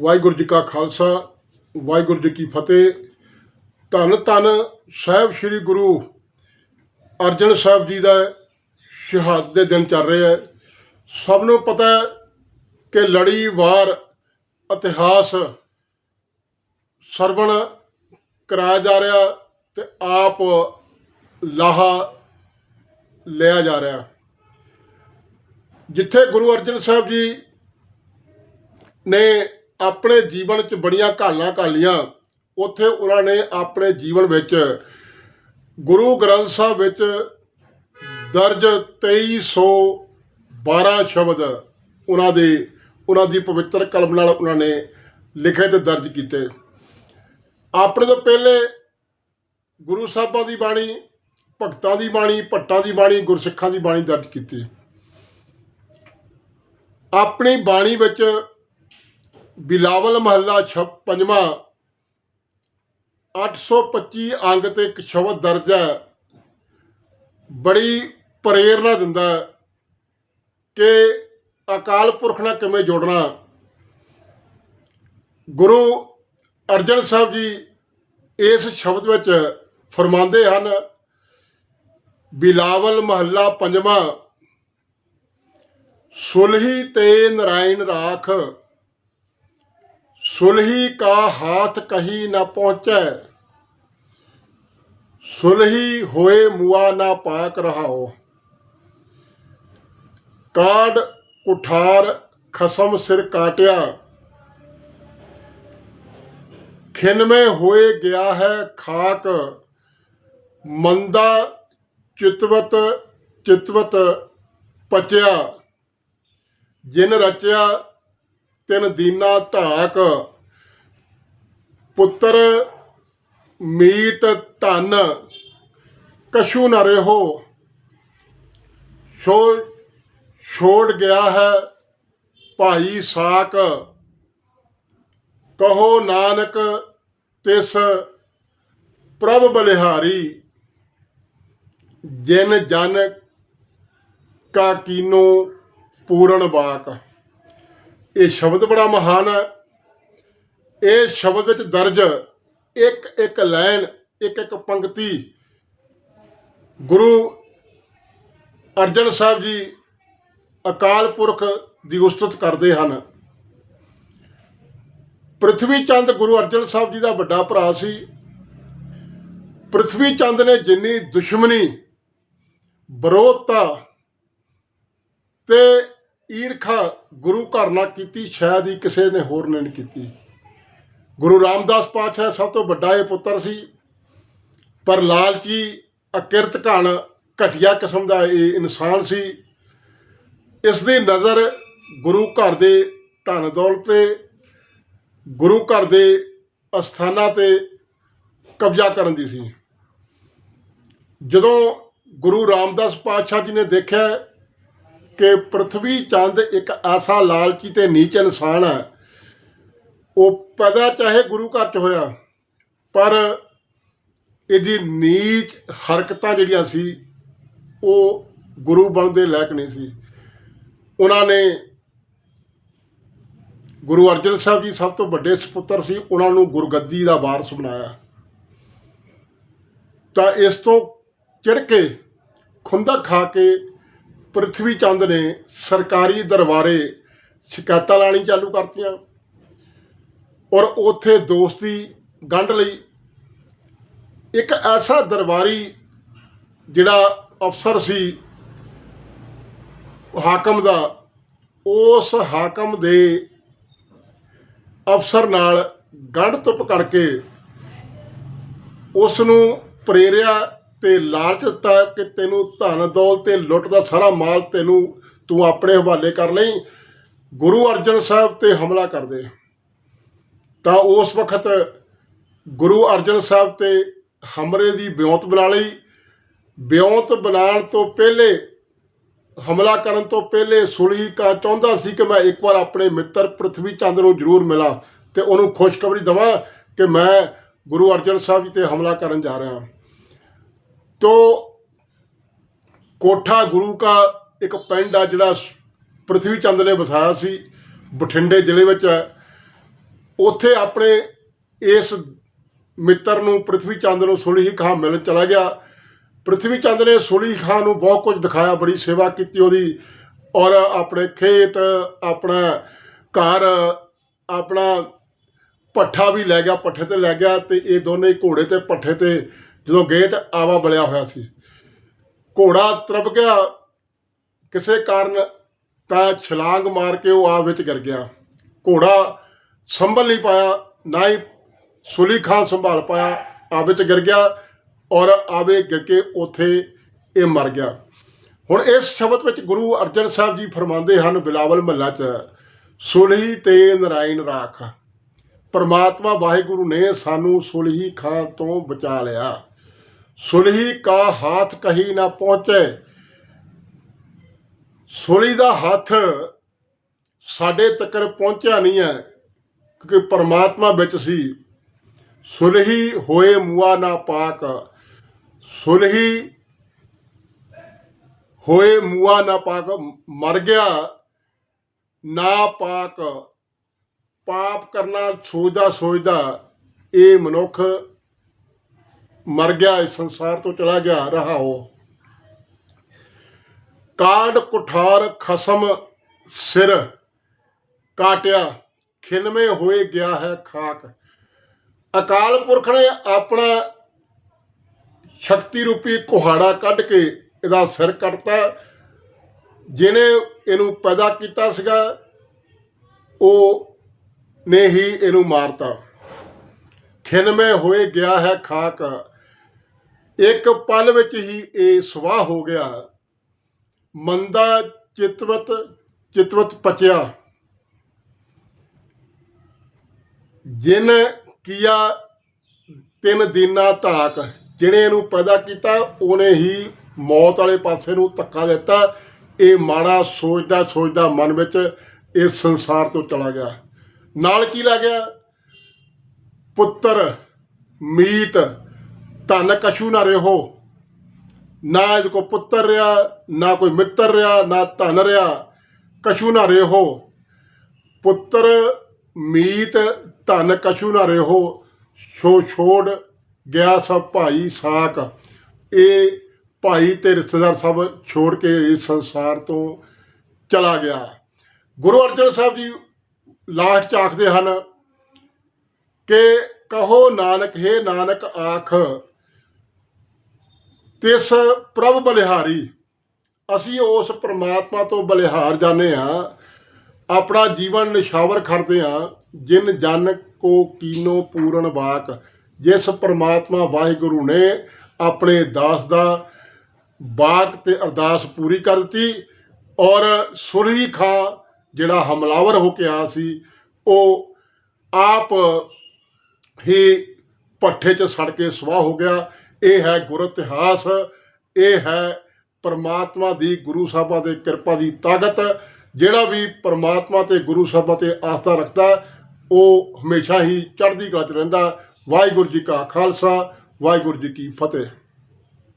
ਵਾਹਿਗੁਰੂ ਜੀ ਕਾ ਖਾਲਸਾ, ਵਾਹਿਗੁਰੂ ਜੀ ਕੀ ਫਤਿਹ। ਧੰਨ ਧੰਨ ਸਾਹਿਬ ਸ੍ਰੀ ਗੁਰੂ ਅਰਜਨ ਸਾਹਿਬ ਜੀ ਦਾ ਸ਼ਹਾਦਤ ਦੇ ਦਿਨ ਚੱਲ ਰਿਹਾ ਹੈ। ਸਭ ਨੂੰ ਪਤਾ ਹੈ ਕਿ ਲੜੀਵਾਰ ਇਤਿਹਾਸ ਸਰਵਣ ਕਰਾਇਆ ਜਾ ਰਿਹਾ ਤੇ ਆਪ ਲਾਹਾ ਲਿਆ ਜਾ ਰਿਹਾ। ਜਿੱਥੇ ਗੁਰੂ ਅਰਜਨ ਸਾਹਿਬ ਜੀ ਨੇ ਆਪਣੇ ਜੀਵਨ 'ਚ ਬੜੀਆਂ ਘਾਲਾਂ ਘਾਲੀਆਂ ਉੱਥੇ ਉਹਨਾਂ ਨੇ ਆਪਣੇ ਜੀਵਨ ਵਿੱਚ ਗੁਰੂ ਗ੍ਰੰਥ ਸਾਹਿਬ ਵਿੱਚ ਦਰਜ 2312 ਸ਼ਬਦ ਉਹਨਾਂ ਦੇ, ਉਹਨਾਂ ਦੀ ਪਵਿੱਤਰ ਕਲਮ ਨਾਲ ਉਹਨਾਂ ਨੇ ਲਿਖੇ ਤੇ ਦਰਜ ਕੀਤੇ। ਆਪਣੇ ਤੋਂ ਪਹਿਲੇ ਗੁਰੂ ਸਾਹਿਬਾਂ ਦੀ ਬਾਣੀ, ਭਗਤਾਂ ਦੀ ਬਾਣੀ, ਭੱਟਾਂ ਦੀ ਬਾਣੀ, ਗੁਰਸਿੱਖਾਂ ਦੀ ਬਾਣੀ ਦਰਜ ਕੀਤੀ। ਆਪਣੀ ਬਾਣੀ ਵਿੱਚ ਬਿਲਾਵਲ ਮਹੱਲਾ ਛ ਪੰਜਵਾਂ 825 ਅੰਗ ਤੇ ਇੱਕ ਸ਼ਬਦ ਦਰਜ ਹੈ। ਬੜੀ ਪ੍ਰੇਰਨਾ ਦਿੰਦਾ ਕਿ ਅਕਾਲ ਪੁਰਖ ਨਾਲ ਕਿਵੇਂ ਜੋੜਨਾ। ਗੁਰੂ ਅਰਜਨ ਸਾਹਿਬ ਜੀ ਇਸ ਸ਼ਬਦ ਵਿੱਚ ਫਰਮਾਉਂਦੇ ਹਨ, ਬਿਲਾਵਲ ਮਹੱਲਾ ਪੰਜਵਾਂ, ਸੁਲਹੀ ਤੇ ਨਰਾਇਣ ਰਾਖ ਸੁਲਹੀ ਕਾ ਹਾਥ ਕਹੀ ਨਾ ਪਹੁੰਚੈ ਸੁਲਹੀ ਹੋਏ ਮੁਆ ਨਾ ਪਾਕ ਰਹਾਓ ਕਾੜ ਕੁਠਾਰ ਖਸਮ ਸਿਰ ਕਾਟਿਆ ਖਿੰਮੇ ਹੋਏ ਗਿਆ ਹੈ ਖਾਕ ਮੰਦਾ ਚਿਤਵਤ ਚਿਤਵਤ ਪਚਿਆ ਜਿਨ ਰਚਿਆ ਤਿਨ ਦੀਨਾ ਧਾਕ, ਪੁੱਤਰ ਮੀਤ ਧਨ, ਕਛੂ ਨ ਰਹੋ। ਛੋ, ਛੋੜ ਗਿਆ ਹੈ ਭਾਈ ਸਾਕ। ਕਹੋ ਨਾਨਕ, ਤਿਸ ਪ੍ਰਭ ਬਲਿਹਾਰੀ, ਜਿਨ ਜਨ ਕਾ ਕੀਨੋ ਪੂਰਨ ਬਾਕ ਇਹ ਸ਼ਬਦ ਬੜਾ ਮਹਾਨ ਹੈ। ਇਹ ਸ਼ਬਦ ਵਿੱਚ ਦਰਜ ਇੱਕ ਇੱਕ ਲਾਈਨ, ਇੱਕ ਇੱਕ ਪੰਕਤੀ ਗੁਰੂ ਅਰਜਨ ਸਾਹਿਬ ਜੀ ਅਕਾਲ ਪੁਰਖ ਦੀ ਉਸਤਤ ਕਰਦੇ ਹਨ। ਪ੍ਰਿਥਵੀ ਚੰਦ ਗੁਰੂ ਅਰਜਨ ਸਾਹਿਬ ਜੀ ਦਾ ਵੱਡਾ ਭਰਾ ਸੀ। ਪ੍ਰਿਥਵੀ ਚੰਦ ਨੇ ਜਿੰਨੀ ਦੁਸ਼ਮਣੀ ਵਿਰੋਧਤਾ ਤੇ ਈਰਖਾ ਗੁਰੂ ਘਰ ਨਾਲ ਕੀਤੀ, ਸ਼ਾਇਦ ਹੀ ਕਿਸੇ ਨੇ ਹੋਰ ਨੇ ਨਹੀਂ ਕੀਤੀ। ਗੁਰੂ ਰਾਮਦਾਸ ਪਾਤਸ਼ਾਹ ਸਭ ਤੋਂ ਵੱਡਾ ਇਹ ਪੁੱਤਰ ਸੀ, ਪਰ ਲਾਲਚੀ, ਅਕਿਰਤ ਘਣ, ਘਟੀਆ ਕਿਸਮ ਦਾ ਇਹ ਇਨਸਾਨ ਸੀ। ਇਸ ਦੀ ਨਜ਼ਰ ਗੁਰੂ ਘਰ ਦੇ ਧਨ ਦੌਲਤ ਤੇ, ਗੁਰੂ ਘਰ ਦੇ ਅਸਥਾਨਾਂ ਤੇ ਕਬਜ਼ਾ ਕਰਨ ਦੀ ਸੀ। ਜਦੋਂ ਗੁਰੂ ਰਾਮਦਾਸ ਪਾਤਸ਼ਾਹ ਜੀ ਨੇ ਦੇਖਿਆ ਕਿ ਪ੍ਰਥਵੀ ਚੰਦ ਇੱਕ ਐਸਾ ਲਾਲਚੀ ਤੇ ਨੀਚ ਇਨਸਾਨ ਹੈ। ਉਹ ਪੈਦਾ ਚਾਹੇ ਗੁਰੂ ਘਰ ਚ ਹੋਇਆ, ਪਰ ਇਹਦੀ ਨੀਚ ਹਰਕਤਾਂ ਜਿਹੜੀਆਂ ਸੀ, ਉਹ ਗੁਰੂ ਬਣਨ ਦੇ ਲਾਇਕ ਨਹੀਂ ਸੀ। ਉਹਨਾਂ ਨੇ ਗੁਰੂ ਅਰਜਨ ਸਾਹਿਬ ਜੀ ਸਭ ਤੋਂ ਵੱਡੇ ਸੁਪੁੱਤਰ ਸੀ। ਉਹਨਾਂ ਨੂੰ ਗੁਰਗੱਦੀ ਦਾ ਵਾਰਸ ਬਣਾਇਆ। ਤਾਂ ਇਸ ਤੋਂ ਚਿੜ ਕੇ ਖੁੰਦਕ ਖਾ ਕੇ ਪ੍ਰਿਥਵੀ ਚੰਦ ਨੇ ਸਰਕਾਰੀ ਦਰਬਾਰੇ ਸ਼ਿਕਾਇਤਾਂ ਲਾਣੀ ਚਾਲੂ ਕਰਤੀਆਂ ਔਰ ਉੱਥੇ ਦੋਸਤੀ ਗੰਢ ਲਈ ਇੱਕ ਐਸਾ ਦਰਬਾਰੀ ਜਿਹੜਾ ਅਫਸਰ ਸੀ, ਹਾਕਮ ਦਾ, ਉਸ ਹਾਕਮ ਦੇ ਅਫਸਰ ਨਾਲ ਗੰਢ ਤੁਪ ਕਰਕੇ ਉਸ ਨੂੰ ਪ੍ਰੇਰਿਆ ਤੇ ਲਾਲਚ ਦਿੱਤਾ ਕਿ ਤੈਨੂੰ ਧਨ, ਦੌਲਤ ਤੇ ਲੁੱਟ ਦਾ ਸਾਰਾ ਮਾਲ ਤੈਨੂੰ ਤੂੰ ਆਪਣੇ ਹਵਾਲੇ ਕਰ ਲਈ। ਗੁਰੂ ਅਰਜਨ ਸਾਹਿਬ ਤੇ ਹਮਲਾ ਕਰ ਦੇ ਤਾਂ ਉਸ ਵਕਤ ਗੁਰੂ ਅਰਜਨ ਸਾਹਿਬ ਤੇ ਹਮਲੇ ਦੀ ਬਿਉਂਤ ਬਣਾ ਲਈ। ਬਿਉਂਤ ਬਣਾਉਣ ਤੋਂ ਪਹਿਲੇ, ਹਮਲਾ ਕਰਨ ਤੋਂ ਪਹਿਲੇ ਸੁਲਹੀ ਕਾ ਚਾਹੁੰਦਾ ਸੀ ਕਿ ਮੈਂ ਇੱਕ ਵਾਰ ਆਪਣੇ ਮਿੱਤਰ ਪ੍ਰਿਥਵੀ ਚੰਦ ਨੂੰ ਜ਼ਰੂਰ ਮਿਲਾਂ ਤੇ ਉਹਨੂੰ ਖੁਸ਼ਖਬਰੀ ਦਵਾਂ ਕਿ ਮੈਂ ਗੁਰੂ ਅਰਜਨ ਸਾਹਿਬ ਜੀ ਤੇ ਹਮਲਾ ਕਰਨ ਜਾ ਰਿਹਾ ਹਾਂ। ਤੋ ਕੋਠਾ ਗੁਰੂ ਕਾ ਇੱਕ ਪਿੰਡ ਆ ਜਿਹੜਾ ਪ੍ਰਿਥਵੀ ਚੰਦ ਨੇ ਵਸਾਇਆ ਸੀ, ਬਠਿੰਡੇ ਜ਼ਿਲ੍ਹੇ ਵਿੱਚ। ਹੈ ਉੱਥੇ ਆਪਣੇ ਇਸ ਮਿੱਤਰ ਨੂੰ ਪ੍ਰਿਥਵੀ ਚੰਦ ਨੂੰ ਸੁਲਹੀ ਖਾਂ ਮਿਲਣ ਚਲਾ ਗਿਆ। ਪ੍ਰਿਥਵੀ ਚੰਦ ਨੇ ਸੁਲਹੀ ਖਾਂ ਨੂੰ ਬਹੁਤ ਕੁਝ ਦਿਖਾਇਆ, ਬੜੀ ਸੇਵਾ ਕੀਤੀ ਉਹਦੀ। ਔਰ ਆਪਣੇ ਖੇਤ, ਆਪਣਾ ਘਰ, ਆਪਣਾ ਪੱਠਾ ਵੀ ਲੈ ਗਿਆ, ਪੱਠੇ ਤੇ ਲੈ ਗਿਆ ਤੇ ਇਹ ਦੋਨੇ ਘੋੜੇ ਤੇ ਪੱਠੇ ਤੇ ਜਦੋਂ ਗਏ ਤਾਂ ਆਵਾ ਬਲਿਆ ਹੋਇਆ ਸੀ। ਘੋੜਾ ਤਰਪ ਗਿਆ। ਕਿਸੇ ਕਾਰਨ ਤਾਂ ਛਲਾਂਗ ਮਾਰ ਕੇ ਉਹ ਆ ਵਿੱਚ ਗਿਰ ਗਿਆ। ਘੋੜਾ ਸੰਭਲ ਨਹੀਂ ਪਾਇਆ, ਨਾ ਹੀ ਸੁਲੀ ਖਾਨ ਸੰਭਾਲ ਪਾਇਆ ਆ ਵਿੱਚ ਗਿਰ ਗਿਆ ਔਰ ਆਵੇ ਗਿਰ ਕੇ ਉੱਥੇ ਇਹ ਮਰ ਗਿਆ। ਹੁਣ ਇਸ ਸ਼ਬਦ ਵਿੱਚ ਗੁਰੂ ਅਰਜਨ ਸਾਹਿਬ ਜੀ ਫਰਮਾਉਂਦੇ ਹਨ, ਬਿਲਾਵਲ ਮਹੱਲਾ 'ਚ ਸੁਲਹੀ ਤੇ ਨਰਾਇਣ ਰਾਖ, ਪਰਮਾਤਮਾ ਵਾਹਿਗੁਰੂ ਨੇ ਸਾਨੂੰ ਸੁਲਹੀ ਖਾਂ ਤੋਂ ਬਚਾ ਲਿਆ। ਸੁਲਹੀ ਕਾ ਹਾਥ ਕਹੀ ਨਾ ਪਹੁੰਚੇ। ਸੁਲੀ ਦਾ ਹੱਥ ਸਾਡੇ ਤੱਕ ਪਹੁੰਚਿਆ ਨਹੀਂ ਹੈ, ਕਿਉਂਕਿ ਪਰਮਾਤਮਾ ਵਿੱਚ ਸੀ। ਸੁਲਹੀ ਹੋਏ ਮੁਆ ਨਾ ਪਾਕ। ਸੁਲਹੀ ਹੋਏ ਮੁਆ ਨਾ ਪਾਕ। ਮਰ ਗਿਆ ਨਾ ਪਾਕ। ਪਾਪ ਕਰਨਾ ਸੋਚਦਾ ਸੋਚਦਾ ਇਹ ਮਨੁੱਖ ਮਰ ਗਿਆ, ਇਸ ਸੰਸਾਰ ਤੋਂ ਚਲਾ ਗਿਆ, ਰਹਾ ਉਹ। ਕਾਡ ਕੁਠਾਰ ਖਸਮ ਸਿਰ, ਕਾਟਿਆ ਖਿਲਮੇ ਹੋਏ ਗਿਆ ਹੈ ਖਾਕ। ਅਕਾਲ ਪੁਰਖ ਨੇ ਆਪਣਾ ਸ਼ਕਤੀ ਰੂਪੀ ਕੁਹਾੜਾ ਕੱਢ ਕੇ ਇਹਦਾ ਸਿਰ ਕੱਟਤਾ। ਜਿਹਨੇ ਇਹਨੂੰ ਪੈਦਾ ਕੀਤਾ ਸੀਗਾ, ਉਹ ਨੇ ਹੀ ਇਹਨੂੰ ਮਾਰਤਾ। ਖਿਲਮੇ ਹੋਏ ਗਿਆ ਹੈ ਖਾਕ। ਇੱਕ ਪਲ ਵਿੱਚ ਹੀ ਇਹ ਸਵਾਹ ਹੋ ਗਿਆ। ਮੰਦਾ ਚਿਤਵਤ ਚਿਤਵਤ ਪਚਿਆ। ਜਿਨ ਕੀਆ ਤਿੰਨ ਦਿਨਾਂ ਧਾਕ ਜਿਹਨੇ ਇਹਨੂੰ ਪੈਦਾ ਕੀਤਾ, ਉਹਨੇ ਹੀ ਮੌਤ ਵਾਲੇ ਪਾਸੇ ਨੂੰ ਧੱਕਾ ਦਿੱਤਾ। ਇਹ ਮਾੜਾ ਸੋਚਦਾ ਸੋਚਦਾ ਮਨ ਵਿੱਚ ਇਸ ਸੰਸਾਰ ਤੋਂ ਚਲਾ ਗਿਆ। ਨਾਲ ਕੀ ਲੱਗਿਆ ਪੁੱਤਰ, ਮੀਤ। ਧਨ ਕਛੂ ਨਾ ਰਹੋ। ਨਾ ਇਹਦੇ ਕੋ ਪੁੱਤਰ ਰਿਹਾ, ਨਾ ਕੋਈ ਮਿੱਤਰ ਰਿਹਾ, ਨਾ ਧਨ ਰਿਹਾ। ਕਛੂ ਨਾ ਰਹੋ। ਪੁੱਤਰ, ਮੀਤ, ਧਨ ਕਛੂ ਨਾ ਰਹੋ। ਛੋ ਛੋੜ ਗਿਆ ਸਭ ਭਾਈ ਸਾਕ। ਇਹ ਭਾਈ ਤੇ ਰਿਸ਼ਤੇਦਾਰ ਸਭ ਛੋੜ ਕੇ ਇਸ ਸੰਸਾਰ ਤੋਂ ਚਲਾ ਗਿਆ। ਗੁਰੂ ਅਰਜਨ ਸਾਹਿਬ ਜੀ ਲਾਸਟ ਚ ਆਖਦੇ ਹਨ ਕਿ ਕਹੋ ਨਾਨਕ, ਹੈ ਨਾਨਕ ਆਖ ਤਿਸ ਪ੍ਰਭ ਬਲਿਹਾਰੀ, ਅਸੀਂ ਉਸ ਪ੍ਰਮਾਤਮਾ ਤੋਂ ਬਲਿਹਾਰ ਜਾਣੇ ਆ ਆਪਣਾ ਜੀਵਨ ਨਿਸ਼ਾਵਰ ਕਰਦੇ ਆ ਜਿਨ ਜਨ ਕੋ ਕੀਨੋ ਪੂਰਨ ਵਾਕ, ਜਿਸ ਪ੍ਰਮਾਤਮਾ ਵਾਹਿਗੁਰੂ ਨੇ ਆਪਣੇ ਦਾਸ ਦਾ ਬਾਕ ਤੇ ਅਰਦਾਸ ਪੂਰੀ ਕਰ ਦਿੱਤੀ ਔਰ ਸੁਰਹੀ ਖਾਂ ਜਿਹੜਾ ਹਮਲਾਵਰ ਹੋ ਕੇ ਆਇਆ ਸੀ, ਉਹ ਆਪ ਹੀ ਪੱਠੇ 'ਚ ਸੜ ਕੇ ਸਵਾਹ ਹੋ ਗਿਆ। ਇਹ ਹੈ ਗੁਰ ਇਤਿਹਾਸ, ਇਹ ਹੈ ਪਰਮਾਤਮਾ ਦੀ ਗੁਰੂ ਸਾਹਿਬਾਂ ਦੇ ਕਿਰਪਾ ਦੀ ਤਾਕਤ। ਜਿਹੜਾ ਵੀ ਪਰਮਾਤਮਾ ਤੇ ਗੁਰੂ ਸਾਹਿਬਾਂ ਤੇ ਆਸਥਾ ਰੱਖਦਾ, ਉਹ ਹਮੇਸ਼ਾ ਹੀ ਚੜ੍ਹਦੀ ਕਲਾ 'ਚ ਰਹਿੰਦਾ। ਵਾਹਿਗੁਰੂ ਜੀ ਕਾ ਖਾਲਸਾ, ਵਾਹਿਗੁਰੂ ਜੀ ਕੀ ਫਤਿਹ।